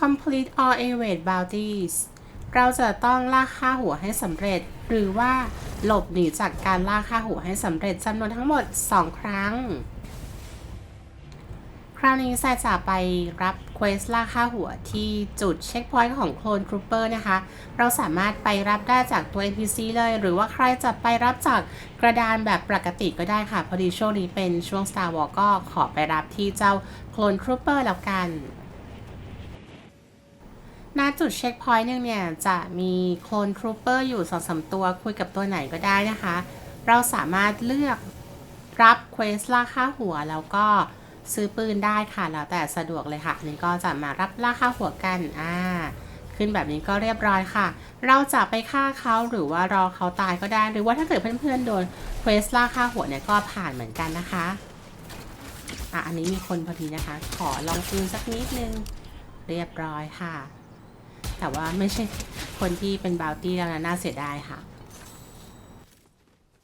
complete all evade bounties เราจะต้องล่าค่าหัวให้สำเร็จ หรือว่าหลบหนีจากการล่าค่าหัวให้สำเร็จจำนวนทั้งหมด 2 ครั้ง คราวนี้แซจะไปรับเควสล่าค่าหัวที่จุดเช็คพอยต์ของโคลนทรูเปอร์นะคะ เราสามารถไปรับได้จากตัว NPC เลย หรือว่าใครจะไปรับจากกระดานแบบปกติก็ได้ค่ะ พอดีช่วงนี้เป็นช่วง Star Wars ก็ขอไปรับที่เจ้าโคลนทรูเปอร์แล้วกัน ณจุดเช็คพอยต์หนึงเนี่ย จะมีโคลนทรูเปอร์อยู่สองสามตัวคุยกับตัวไหนก็ได้นะคะ เราสามารถเลือกรับเควสล่าค่าหัวแล้วก็ซื้อปืนได้ค่ะ แล้วแต่สะดวกเลยค่ะอันนี้ก็จะมารับล่าค่าหัวกันอ่าขึ้นแบบนี้ก็เรียบร้อยค่ะ เราจะไปฆ่าเขาหรือว่ารอเขาตายก็ได้ หรือว่าถ้าเกิดเพื่อนๆโดนเควสล่าค่าหัวเนี่ยก็ผ่านเหมือนกันนะคะ อะ อันนี้มีคนพอดีนะคะ ขอลองปืนสักนิดนึง เรียบร้อยค่ะ แต่ว่าไม่ใช่คนที่เป็นบาวตี้แล้วนะน่าเสียดายค่ะ